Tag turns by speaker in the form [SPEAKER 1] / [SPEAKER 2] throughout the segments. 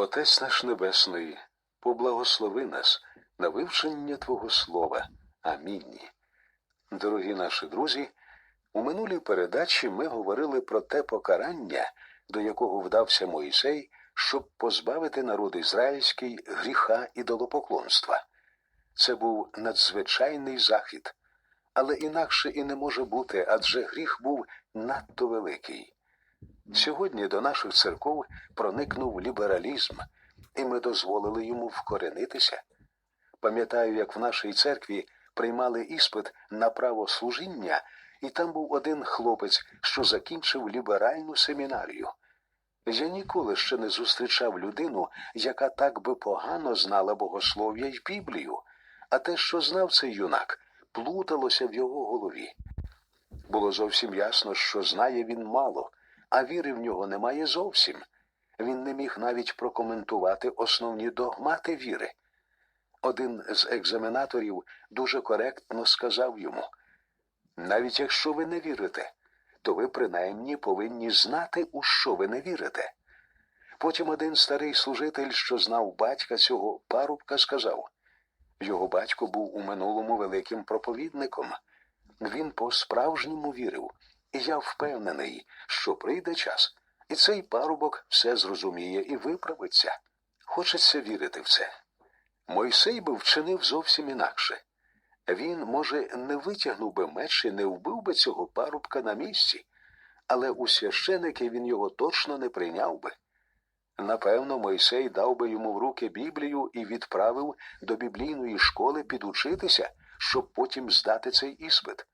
[SPEAKER 1] Отець наш Небесний, поблагослови нас на вивчення Твого Слова. Амінь. Дорогі наші друзі, у минулій передачі ми говорили про те покарання, до якого вдався Моїсей, щоб позбавити народ ізраїльський гріха ідолопоклонства. Це був надзвичайний захід, але інакше і не може бути, адже гріх був надто великий. Сьогодні до наших церков проникнув лібералізм, і ми дозволили йому вкоренитися. Пам'ятаю, як в нашій церкві приймали іспит на право служіння, і там був один хлопець, що закінчив ліберальну семінарію. Я ніколи ще не зустрічав людину, яка так би погано знала богослов'я й Біблію, а те, що знав цей юнак, плуталося в його голові. Було зовсім ясно, що знає він мало, а віри в нього немає зовсім. Він не міг навіть прокоментувати основні догмати віри. Один з екзаменаторів дуже коректно сказав йому навіть якщо ви не вірите, то ви принаймні повинні знати, у що ви не вірите. Потім один старий служитель, що знав батька цього парубка, сказав його батько був у минулому великим проповідником. Він по-справжньому вірив, і я впевнений, що прийде час, і цей парубок все зрозуміє і виправиться. Хочеться вірити в це. Мойсей би вчинив зовсім інакше. Він, може, не витягнув би меч і не вбив би цього парубка на місці, але у священики він його точно не прийняв би. Напевно, Мойсей дав би йому в руки Біблію і відправив до біблійної школи підучитися, щоб потім здати цей іспит.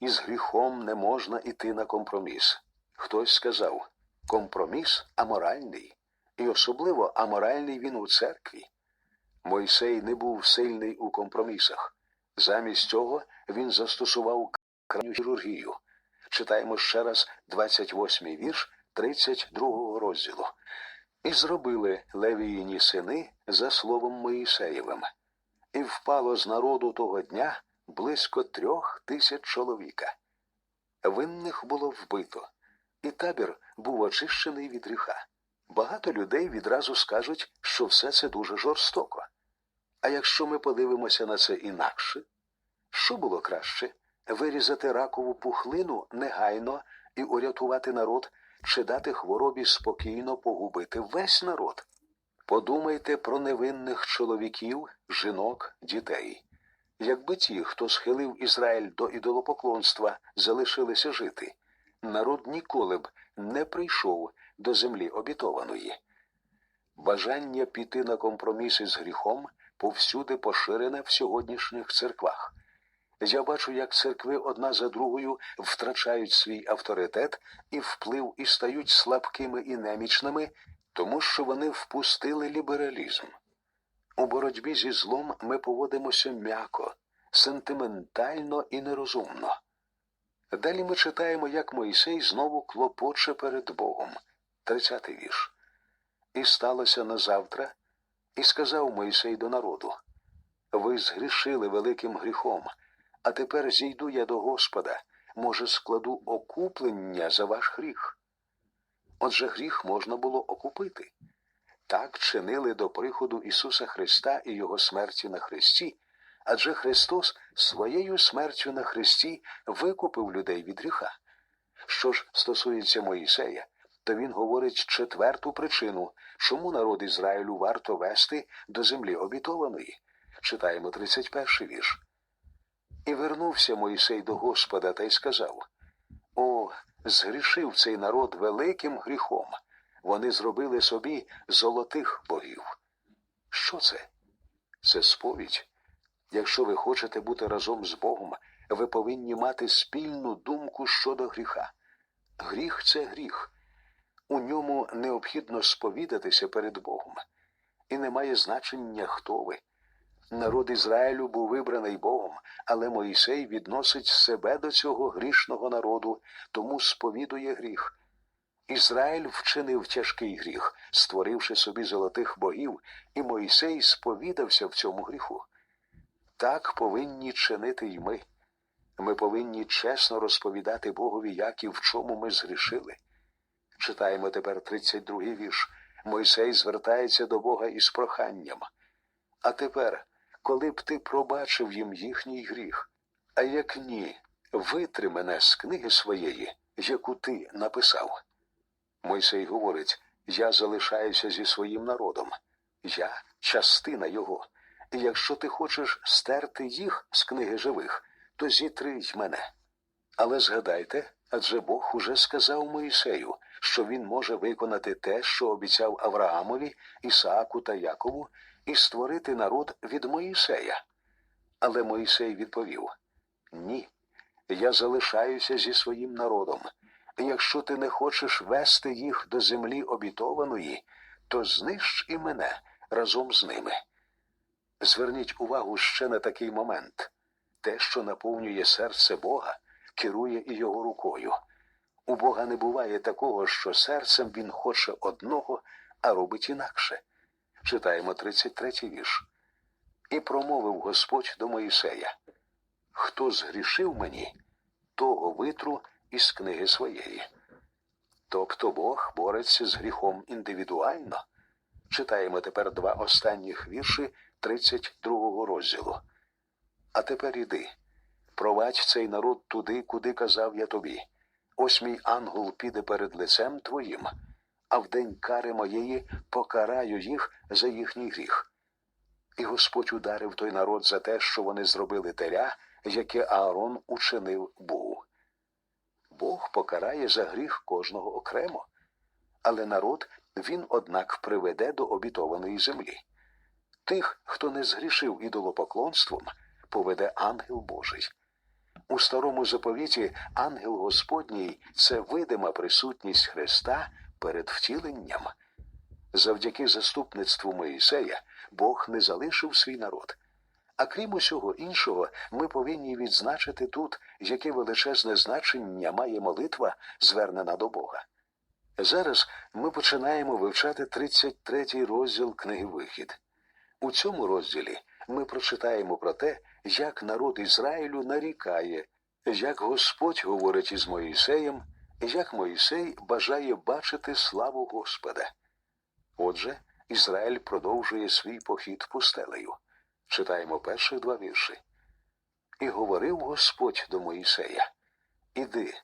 [SPEAKER 1] Із гріхом не можна іти на компроміс. Хтось сказав компроміс аморальний, і особливо аморальний він у церкві. Мойсей не був сильний у компромісах. Замість цього він застосував крайню хірургію. Читаємо ще раз 28-й вірш 32-го розділу. І зробили левіїні сини за словом Моїсеєвим. І впало з народу того дня близько трьох тисяч чоловіка. Винних було вбито, і табір був очищений від гріха. Багато людей відразу скажуть, що все це дуже жорстоко. А якщо ми подивимося на це інакше, що було краще вирізати ракову пухлину негайно і урятувати народ, чи дати хворобі спокійно погубити весь народ? Подумайте про невинних чоловіків, жінок, дітей. Якби ті, хто схилив Ізраїль до ідолопоклонства, залишилися жити, народ ніколи б не прийшов до землі обітованої. Бажання піти на компроміси з гріхом повсюди поширене в сьогоднішніх церквах. Я бачу, як церкви одна за другою втрачають свій авторитет і вплив і стають слабкими і немічними, тому що вони впустили лібералізм. У боротьбі зі злом ми поводимося м'яко, сентиментально і нерозумно. Далі ми читаємо, як Мойсей знову клопоче перед Богом. Тридцятий вірш. І сталося на завтра, і сказав Мойсей до народу: Ви згрішили великим гріхом, а тепер зійду я до Господа, може, складу окуплення за ваш гріх. Отже, гріх можна було окупити. Так чинили до приходу Ісуса Христа і Його смерті на Христі, адже Христос своєю смертю на Христі викупив людей від гріха. Що ж стосується Моїсея, то він говорить четверту причину, чому народ Ізраїлю варто вести до землі обітованої. Читаємо 31 вірш. І вернувся Моїсей до Господа та й сказав: О, згрішив цей народ великим гріхом. Вони зробили собі золотих богів. Що це? Це сповідь. Якщо ви хочете бути разом з Богом, ви повинні мати спільну думку щодо гріха. Гріх це гріх. У ньому необхідно сповідатися перед Богом. І немає значення, хто ви. Народ Ізраїлю був вибраний Богом, але Моїсей відносить себе до цього грішного народу, тому сповідує гріх. Ізраїль вчинив тяжкий гріх, створивши собі золотих богів, і Моїсей сповідався в цьому гріху. Так повинні чинити й ми. Ми повинні чесно розповідати Богові, як і в чому ми згрішили. Читаємо тепер 32-й вірш. Мойсей звертається до Бога із проханням. А тепер, коли б ти пробачив їм їхній гріх, а як ні, витри мене з книги своєї, яку ти написав. Мойсей говорить: Я залишаюся зі своїм народом, я частина його. І якщо ти хочеш стерти їх з книги живих, то зітри й мене. Але згадайте, адже Бог уже сказав Моїсею, що він може виконати те, що обіцяв Авраамові, Ісааку та Якову, і створити народ від Моїсея. Але Моїсей відповів: Ні, я залишаюся зі своїм народом. І якщо ти не хочеш вести їх до землі обітованої, то знищ і мене разом з ними. Зверніть увагу ще на такий момент те, що наповнює серце Бога, керує і його рукою. У Бога не буває такого, що серцем він хоче одного, а робить інакше. Читаємо 33-й вірш. І промовив Господь до Моїсея: Хто згрішив мені, того витру із книги своєї. Тобто Бог бореться з гріхом індивідуально. Читаємо тепер два останніх вірші 32 розділу. А тепер іди, провадь цей народ туди, куди казав я тобі. Ось мій ангел піде перед лицем твоїм, а в день кари моєї покараю їх за їхній гріх. І Господь ударив той народ за те, що вони зробили теля, яке Аарон учинив Богу. Бог покарає за гріх кожного окремо, але народ він, однак, приведе до обітованої землі. Тих, хто не згрішив ідолопоклонством, поведе ангел Божий. У старому заповіті ангел Господній це видима присутність Христа перед втіленням. Завдяки заступництву Моїсея Бог не залишив свій народ. А крім усього іншого, ми повинні відзначити тут, яке величезне значення має молитва, звернена до Бога. Зараз ми починаємо вивчати 33-й розділ книги Вихід. У цьому розділі ми прочитаємо про те, як народ Ізраїлю нарікає, як Господь говорить із Моїсеєм, як Моїсей бажає бачити славу Господа. Отже, Ізраїль продовжує свій похід пустелею. Читаємо перші два вірші. І говорив Господь до Моїсея: Іди,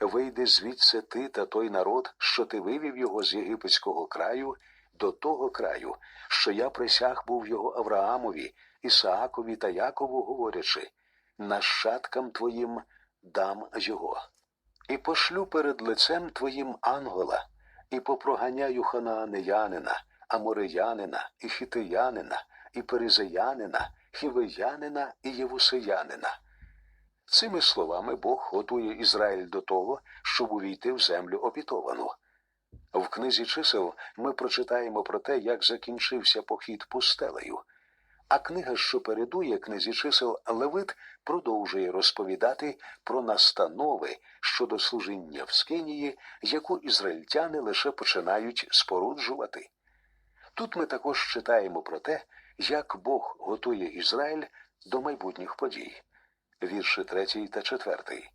[SPEAKER 1] вийди звідси ти та той народ, що ти вивів його з єгипетського краю, до того краю, що я присяг був його Авраамові, Ісаакові та Якову, говорячи, нащадкам твоїм дам його. І пошлю перед лицем твоїм ангела, і попроганяю ханаанеянина, амореянина, і хитиянина, і перезаянина, хівеянина і євусеянина. Цими словами Бог готує Ізраїль до того, щоб увійти в землю обітовану. В книзі чисел ми прочитаємо про те, як закінчився похід пустелею, а книга, що передує книзі чисел Левит, продовжує розповідати про настанови щодо служіння в Скинії, яку ізраїльтяни лише починають споруджувати. Тут ми також читаємо про те, як Бог готує Ізраїль до майбутніх подій. Вірші 3 та 4.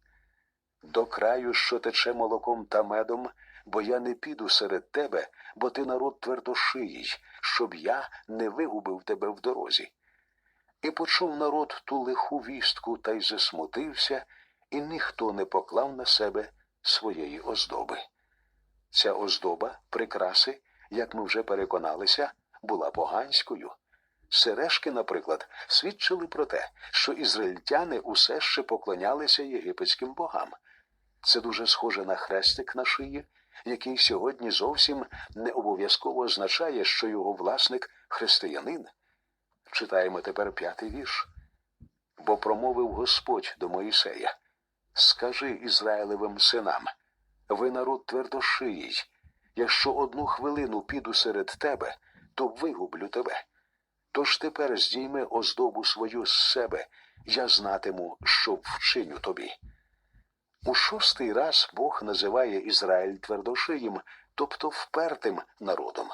[SPEAKER 1] До краю, що тече молоком та медом, бо я не піду серед тебе, бо ти народ твердошиїй, щоб я не вигубив тебе в дорозі. І почув народ ту лиху вістку та й засмутився, і ніхто не поклав на себе своєї оздоби. Ця оздоба, прикраси, як ми вже переконалися, була поганською. Сережки, наприклад, свідчили про те, що ізраїльтяни усе ще поклонялися єгипетським богам. Це дуже схоже на хрестик на шиї, який сьогодні зовсім не обов'язково означає, що його власник християнин. Читаємо тепер п'ятий вірш. Бо промовив Господь до Моїсея Скажи Ізраїлевим синам, ви народ твердошиїй, якщо одну хвилину піду серед тебе, то вигублю тебе. Тож тепер здійми оздобу свою з себе, я знатиму, що вчиню тобі. У шостий раз Бог називає Ізраїль твердошиїм, тобто впертим народом.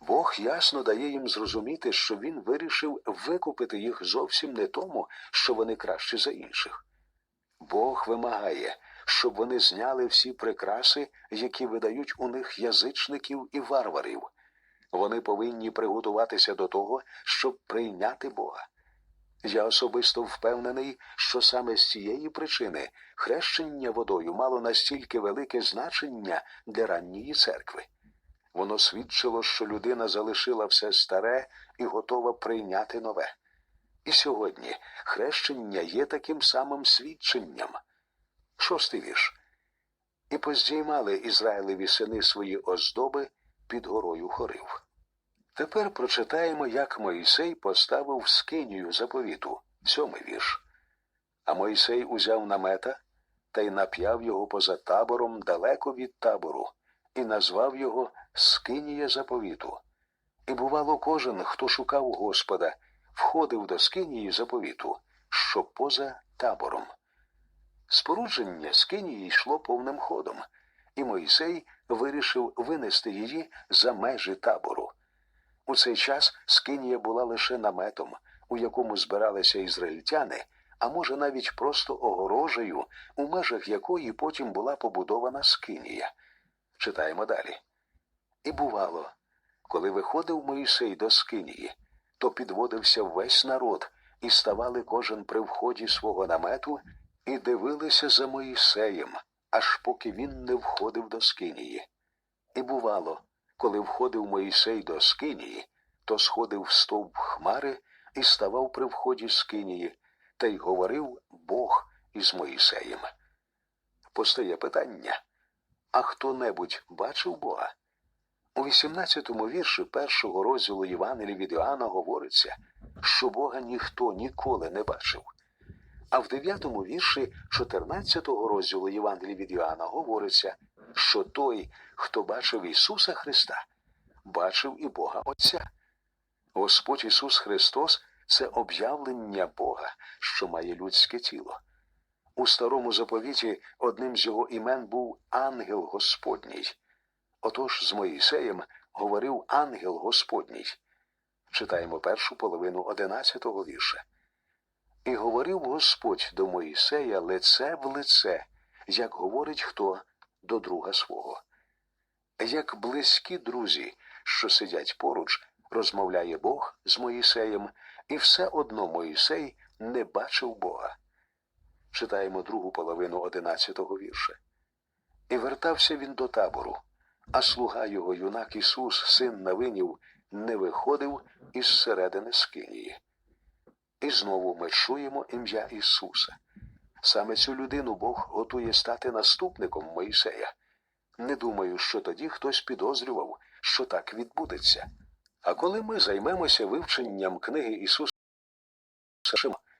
[SPEAKER 1] Бог ясно дає їм зрозуміти, що він вирішив викупити їх зовсім не тому, що вони кращі за інших. Бог вимагає, щоб вони зняли всі прикраси, які видають у них язичників і варварів. Вони повинні приготуватися до того, щоб прийняти Бога. Я особисто впевнений, що саме з цієї причини хрещення водою мало настільки велике значення для ранньої церкви. Воно свідчило, що людина залишила все старе і готова прийняти нове. І сьогодні хрещення є таким самим свідченням. Шостий вірш. І поздіймали Ізраїлеві сини свої оздоби під горою хорив. Тепер прочитаємо, як Моїсей поставив скинію заповіту, сьомий вірш. А Моїсей узяв намета та й нап'яв його поза табором далеко від табору, і назвав його Скинія заповіту. І бувало, кожен, хто шукав Господа, входив до скинії заповіту, що поза табором. Спорудження скинії йшло повним ходом, і Моїсей вирішив винести її за межі табору. У цей час скинія була лише наметом, у якому збиралися ізраїльтяни, а може навіть просто огорожею, у межах якої потім була побудована скинія. Читаємо далі. І бувало, коли виходив Моїсей до скинії, то підводився весь народ, і ставали кожен при вході свого намету і дивилися за Моїсеєм, аж поки він не входив до скинії. І бувало, коли входив Моїсей до скинії, то сходив в стовп хмари і ставав при вході скинії, та й говорив Бог із Моїсеєм. Постає питання а хто-небудь бачив Бога? У 18-му вірші першого розділу Євангелія від Іоанна говориться, що Бога ніхто ніколи не бачив. А в 9-му вірші 14-го розділу Євангелія від Іоанна говориться, що той, хто бачив Ісуса Христа, бачив і Бога Отця. Господь Ісус Христос це об'явлення Бога, що має людське тіло. У старому заповіті одним з його імен був ангел Господній. Отож з Моїсеєм говорив ангел Господній. Читаємо першу половину одинадцятого вірша. І говорив Господь до Моїсея лице в лице, як говорить хто до друга свого. Як близькі друзі, що сидять поруч, розмовляє Бог з Моїсеєм, і все одно Моїсей не бачив Бога. Читаємо другу половину одинадцятого вірша. І вертався він до табору, а слуга його, юнак Ісус, син Навинів, не виходив із середини скинії. І знову ми чуємо ім'я Ісуса. Саме цю людину Бог готує стати наступником Моїсея. Не думаю, що тоді хтось підозрював, що так відбудеться. А коли ми займемося вивченням книги Ісуса,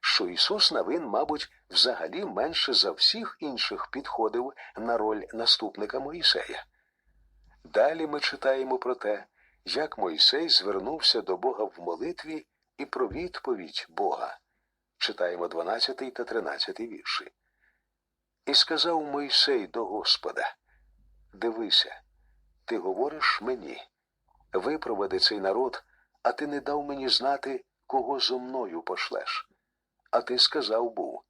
[SPEAKER 1] що Ісус Навин, мабуть, взагалі менше за всіх інших підходив на роль наступника Моїсея. Далі ми читаємо про те, як Мойсей звернувся до Бога в молитві і про відповідь Бога. Читаємо 12 та 13 вірші. І сказав Мойсей до Господа Дивися, ти говориш мені, випроводи цей народ, а ти не дав мені знати, кого зо мною пошлеш. А ти сказав був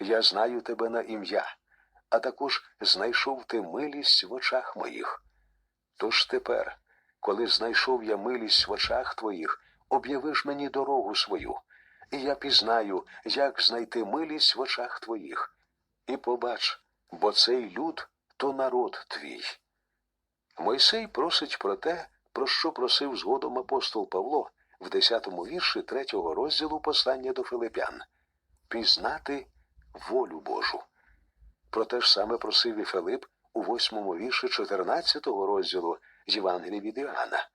[SPEAKER 1] Я знаю тебе на ім'я, а також знайшов ти милість в очах моїх. Тож тепер, коли знайшов я милість в очах твоїх, об'явиш мені дорогу свою, і я пізнаю, як знайти милість в очах твоїх. І побач, бо цей люд то народ твій. Мойсей просить про те, про що просив згодом апостол Павло в 10-му вірші 3-го розділу послання до Филипян пізнати волю Божу. Про те ж саме просив і Филип у 8-му вірші 14-го розділу з Євангелія від Іоанна.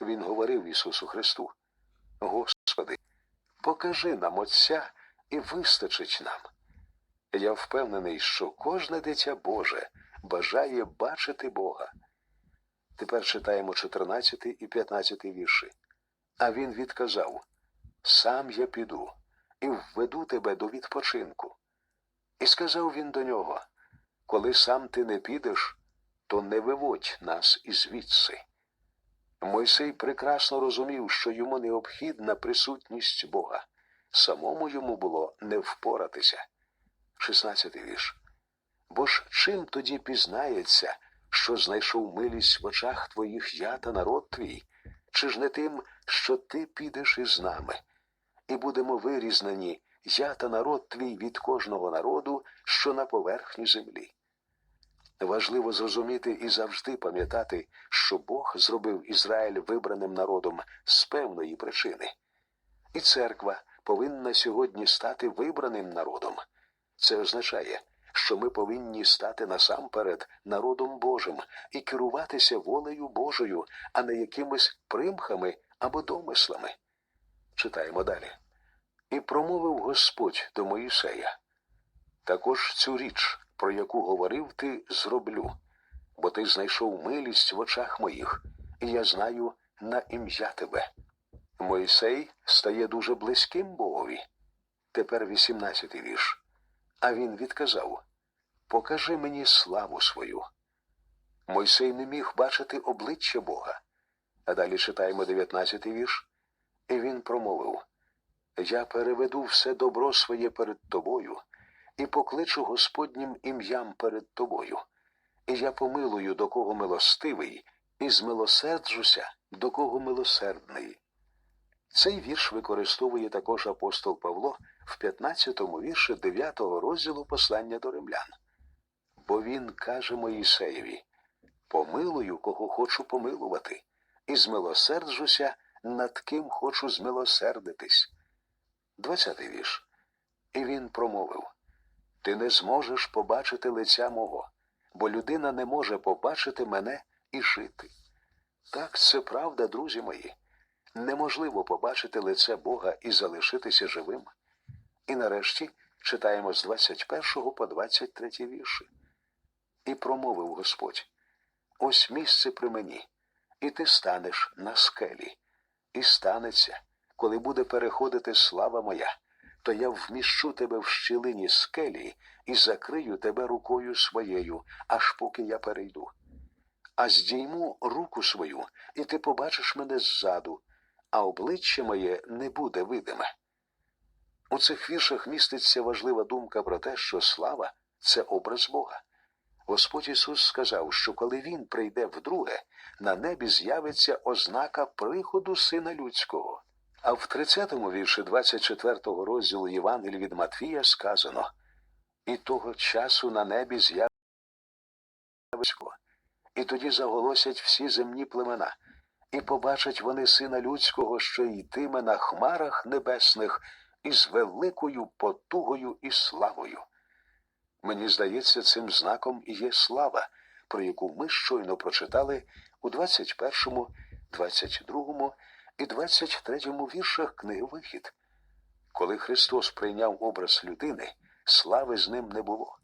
[SPEAKER 1] Він говорив Ісусу Христу: Господи, покажи нам Отця і вистачить нам. Я впевнений, що кожне дитя Боже бажає бачити Бога. Тепер читаємо 14 і 15 вірші. А він відказав Сам я піду і введу тебе до відпочинку. І сказав він до нього Коли сам ти не підеш, то не виводь нас ізвідси. Мойсей прекрасно розумів, що йому необхідна присутність Бога. Самому йому було не впоратися. 16 вірш. Бо ж чим тоді пізнається, що знайшов милість в очах твоїх я та народ твій, чи ж не тим, що ти підеш із нами, і будемо вирізнені, я та народ твій від кожного народу, що на поверхні землі. Важливо зрозуміти і завжди пам'ятати, що Бог зробив Ізраїль вибраним народом з певної причини. І церква повинна сьогодні стати вибраним народом. Це означає, що ми повинні стати насамперед народом Божим і керуватися волею Божою, а не якимись примхами або домислами. Читаємо далі. І промовив Господь до Моїсея. Також цю річ, про яку говорив ти, зроблю, бо ти знайшов милість в очах моїх, і я знаю на ім'я тебе. Мойсей стає дуже близьким Богові. Тепер вісімнадцятий вірш. А він відказав Покажи мені славу свою. Мойсей не міг бачити обличчя Бога. А далі читаємо дев'ятнадцятий вірш. І він промовив Я переведу все добро своє перед тобою і покличу Господнім ім'ям перед тобою. І я помилую, до кого милостивий, і змилосерджуся, до кого милосердний. Цей вірш використовує також апостол Павло в 15-му вірші 9-го розділу послання до римлян. Бо він каже Моїсеєві Помилую, кого хочу помилувати, і змилосерджуся, над ким хочу змилосердитись. 20-й вірш. І він промовив Ти не зможеш побачити лиця мого, бо людина не може побачити мене і жити. Так, це правда, друзі мої. Неможливо побачити лице Бога і залишитися живим. І нарешті читаємо з 21 по 23 вірші. І промовив Господь: Ось місце при мені, і ти станеш на скелі, і станеться, коли буде переходити слава моя, то я вміщу тебе в щілині скелі і закрию тебе рукою своєю, аж поки я перейду. А здійму руку свою, і ти побачиш мене ззаду, а обличчя моє не буде видиме. У цих віршах міститься важлива думка про те, що слава це образ Бога. Господь Ісус сказав, що коли Він прийде вдруге, на небі з'явиться ознака приходу Сина Людського. А в 30-му вірші 24-го розділу Євангелія від Матвія сказано І того часу на небі з'явиться і тоді заголосять всі земні племена, і побачать вони Сина Людського, що йтиме на хмарах небесних із великою потугою і славою. Мені здається, цим знаком і є слава, про яку ми щойно прочитали у 21, 22 і 23 віршах книги Вихід. Коли Христос прийняв образ людини, слави з ним не було.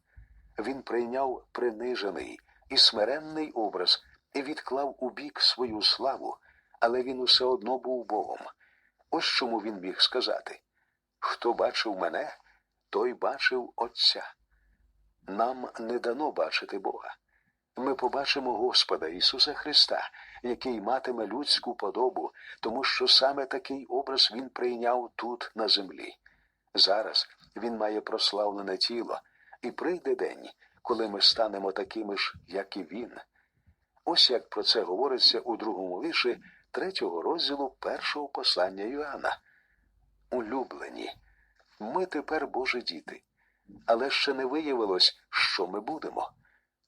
[SPEAKER 1] Він прийняв принижений і смиренний образ і відклав у бік свою славу, але він усе одно був Богом. Ось чому він міг сказати Хто бачив мене, той бачив Отця. Нам не дано бачити Бога. Ми побачимо Господа Ісуса Христа, який матиме людську подобу, тому що саме такий образ Він прийняв тут, на землі. Зараз Він має прославлене тіло, і прийде день, коли ми станемо такими ж, як і Він. Ось як про це говориться у другому вірші третього розділу першого послання Йоанна. Улюблені, ми тепер Божі діти, але ще не виявилось, що ми будемо.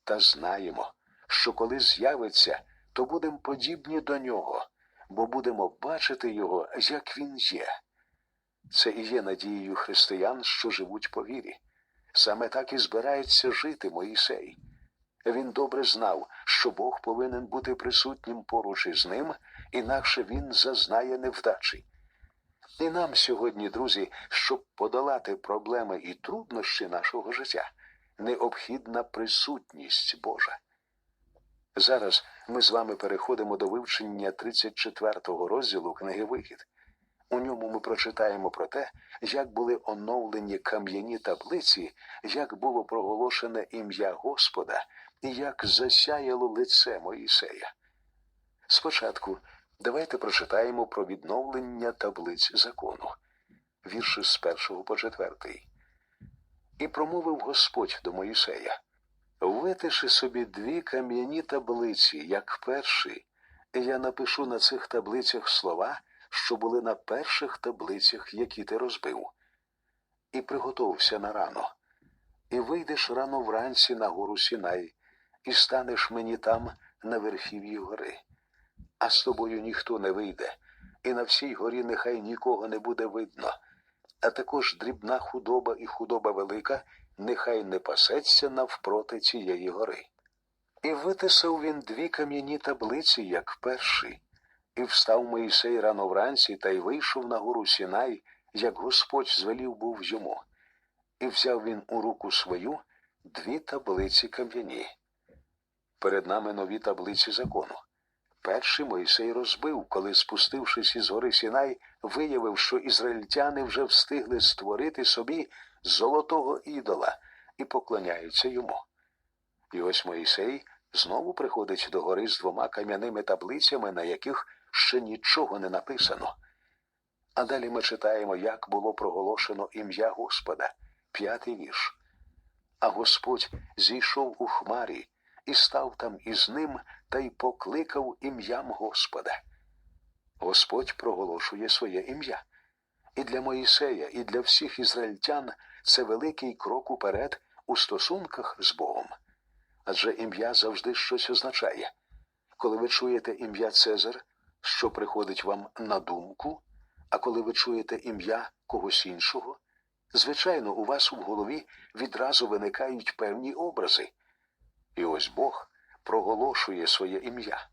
[SPEAKER 1] Та знаємо, що коли з'явиться, то будемо подібні до нього, бо будемо бачити його, як він є. Це і є надією християн, що живуть по вірі. Саме так і збирається жити Моїсей. Він добре знав, що Бог повинен бути присутнім поруч із ним, інакше він зазнає невдачі. І нам сьогодні, друзі, щоб подолати проблеми і труднощі нашого життя, необхідна присутність Божа. Зараз ми з вами переходимо до вивчення 34-го розділу книги Вихід. У ньому ми прочитаємо про те, як були оновлені кам'яні таблиці, як було проголошене ім'я Господа і як засяяло лице Моїсея. Спочатку давайте прочитаємо про відновлення таблиць закону, вірші з першого по четвертий. І промовив Господь до Моїсея Витиши собі дві кам'яні таблиці, як перші, Я напишу на цих таблицях слова, що були на перших таблицях, які ти розбив. І приготовся на рано. І вийдеш рано вранці на гору Сінай, і станеш мені там на верхів'ї гори. А з тобою ніхто не вийде, і на всій горі нехай нікого не буде видно. А також дрібна худоба і худоба велика нехай не пасеться навпроти цієї гори. І витисав він дві кам'яні таблиці, як перший, і встав Моїсей рано вранці та й вийшов на гору Сінай, як Господь звелів був йому. І взяв він у руку свою дві таблиці кам'яні. Перед нами нові таблиці закону. Перший Мойсей розбив, коли, спустившись із гори Сінай, виявив, що ізраїльтяни вже встигли створити собі золотого ідола і поклоняються йому. І ось Моїсей знову приходить до гори з двома кам'яними таблицями, на яких ще нічого не написано. А далі ми читаємо, як було проголошено ім'я Господа, п'ятий вірш. А Господь зійшов у хмарі і став там із ним та й покликав ім'ям Господа. Господь проголошує своє ім'я. І для Моїсея, і для всіх ізраїльтян це великий крок уперед у стосунках з Богом. Адже ім'я завжди щось означає. Коли ви чуєте ім'я Цезар, що приходить вам на думку, а коли ви чуєте ім'я когось іншого, звичайно, у вас у голові відразу виникають певні образи. І ось Бог проголошує своє ім'я.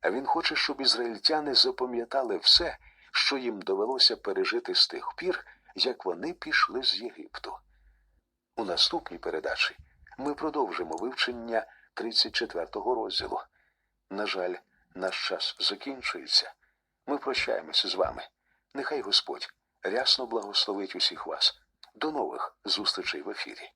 [SPEAKER 1] А він хоче, щоб ізраїльтяни запам'ятали все, що їм довелося пережити з тих пір, як вони пішли з Єгипту. У наступній передачі ми продовжимо вивчення 34-го розділу. На жаль, наш час закінчується. Ми прощаємося з вами. Нехай Господь рясно благословить усіх вас. До нових зустрічей в ефірі.